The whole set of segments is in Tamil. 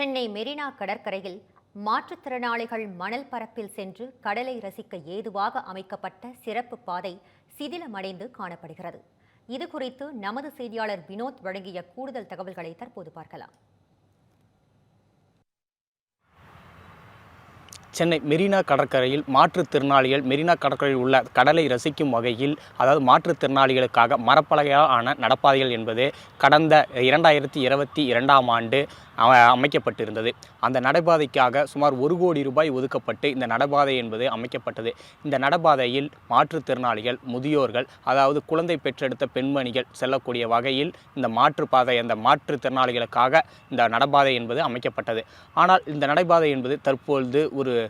சென்னை மெரினா கடற்கரையில் மாற்றுத்திறனாளிகள் மணல் பரப்பில் சென்று கடலை ரசிக்க ஏதுவாக அமைக்கப்பட்ட சிறப்பு பாதை சிதிலமடைந்து காணப்படுகிறது. இது குறித்து நமது செய்தியாளர் வினோத் வழங்கிய கூடுதல் தகவல்களை தற்போது பார்க்கலாம். சென்னை மெரினா கடற்கரையில் மாற்றுத்திறனாளிகள் மெரினா கடற்கரையில் உள்ள கடலை ரசிக்கும் வகையில் அதாவது மாற்றுத்திறனாளிகளுக்காக மரப்பலகையால் ஆன நடப்பாதைகள் என்பது கடந்த இரண்டாயிரத்தி இருபத்தி இரண்டாம் ஆண்டு அ- அமைக்கப்பட்டிருந்தது. அந்த நடைபாதைக்காக சுமார் ஒரு கோடி ரூபாய் ஒதுக்கப்பட்டு இந்த நடைபாதை என்பது அமைக்கப்பட்டது. இந்த நடைபாதையில் மாற்றுத்திறனாளிகள் முதியோர்கள் அதாவது குழந்தை பெற்றெடுத்த பெண்மணிகள் செல்லக்கூடிய வகையில் இந்த மாற்றுப்பாதை அந்த மாற்றுத்திறனாளிகளுக்காக இந்த நடைபாதை என்பது அமைக்கப்பட்டது. ஆனால் இந்த நடைபாதை என்பது தற்பொழுது ஒரு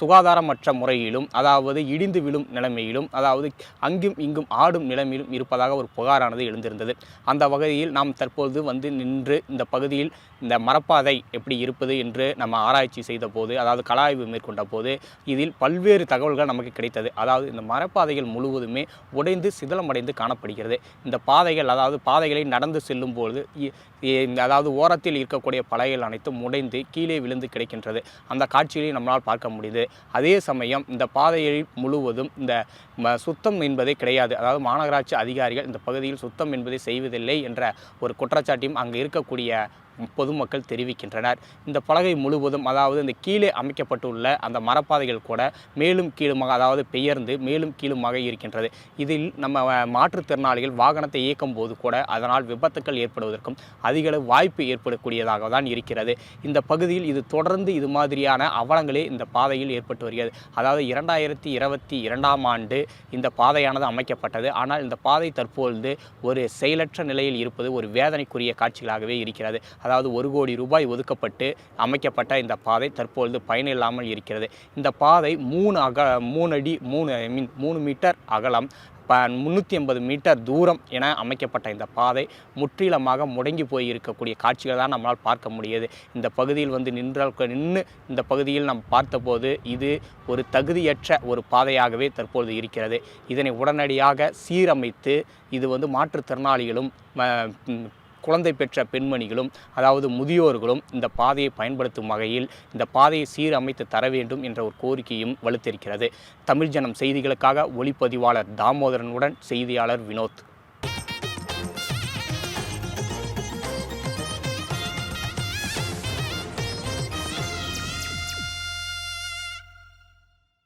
சுகாதாரமற்ற முறையிலும் அதாவது இடிந்து விழும் நிலைமையிலும் அதாவது அங்கும் இங்கும் ஆடும் நிலைமையிலும் இருப்பதாக ஒரு புகாரானது எழுந்திருந்தது. அந்த வகையில் நாம் தற்பொழுது வந்து நின்று இந்த பகுதியில் இந்த மரப்பாதை எப்படி இருப்பது என்று நம்ம ஆராய்ச்சி செய்த போது அதாவது கலாய்வு மேற்கொண்ட போது இதில் பல்வேறு தகவல்கள் நமக்கு கிடைத்தது. அதாவது இந்த மரப்பாதைகள் முழுவதுமே உடைந்து சிதலமடைந்து காணப்படுகிறது. இந்த பாதைகள் அதாவது பாதைகளை நடந்து செல்லும் பொழுது இ- இ- இந்த அதாவது ஓரத்தில் இருக்கக்கூடிய பலைகள் அனைத்தும் உடைந்து கீழே விழுந்து கிடைக்கின்றது. அந்த காட்சிகளை நம்மளால் பார்க்க முடியுது அதே சமயம் இந்த பாதையை முழுவதும் இந்த சுத்தம் என்பதே கிடையாது. அதாவது மாநகராட்சி அதிகாரிகள் இந்த பகுதியில் சுத்தம் என்பதை செய்வதில்லை என்ற ஒரு குற்றச்சாட்டையும் அங்கு இருக்கக்கூடிய பொதுமக்கள் தெரிவிக்கின்றனர். இந்த பலகை முழுவதும் அதாவது இந்த கீழே அமைக்கப்பட்டுள்ள அந்த மரப்பாதைகள் கூட மேலும் கீழுமாக அதாவது பெயர்ந்து மேலும் கீழுமாக இருக்கின்றது. இதில் நம்ம மாற்றுத்திறனாளிகள் வாகனத்தை இயக்கும் போது கூட அதனால் விபத்துக்கள் ஏற்படுவதற்கும் அதிக வாய்ப்பு ஏற்படக்கூடியதாக தான் இருக்கிறது. இந்த பகுதியில் இது தொடர்ந்து இது மாதிரியான அவலங்களே இந்த பாதையில் ஏற்பட்டு வருகிறது. அதாவது இரண்டாயிரத்தி இருபத்தி இரண்டாம் ஆண்டு இந்த பாதையானது அமைக்கப்பட்டது. ஆனால் இந்த பாதை தற்பொழுது ஒரு செயலற்ற நிலையில் இருப்பது ஒரு வேதனைக்குரிய காட்சிகளாகவே இருக்கிறது. அதாவது ஒரு கோடி ரூபாய் ஒதுக்கப்பட்டு அமைக்கப்பட்ட இந்த பாதை தற்பொழுது பயனில்லாமல் இருக்கிறது. இந்த பாதை மூணு அக மூணு அடி மூணு ஐ மீன் மூணு மீட்டர் அகலம் ப முந்நூற்றி ஐம்பது மீட்டர் தூரம் என அமைக்கப்பட்ட இந்த பாதை முற்றிலுமாக முடங்கி போய் இருக்கக்கூடிய காட்சிகளை தான் நம்மளால் பார்க்க முடியுது. இந்த பகுதியில் வந்து நின்றால் நின்று இந்த பகுதியில் நாம் பார்த்தபோது இது ஒரு தகுதியற்ற ஒரு பாதையாகவே தற்பொழுது இருக்கிறது. இதனை உடனடியாக சீரமைத்து இது வந்து மாற்றுத்திறனாளிகளும் குழந்தை பெற்ற பெண்மணிகளும் அதாவது முதியோர்களும் இந்த பாதையை பயன்படுத்தும் வகையில் இந்த பாதையை சீரமைத்து தர வேண்டும் என்ற ஒரு கோரிக்கையும் வலுத்திருக்கிறது. தமிழ் ஜனம் செய்திகளுக்காக ஒளிப்பதிவாளர் தாமோதரனுடன் செய்தியாளர் வினோத்.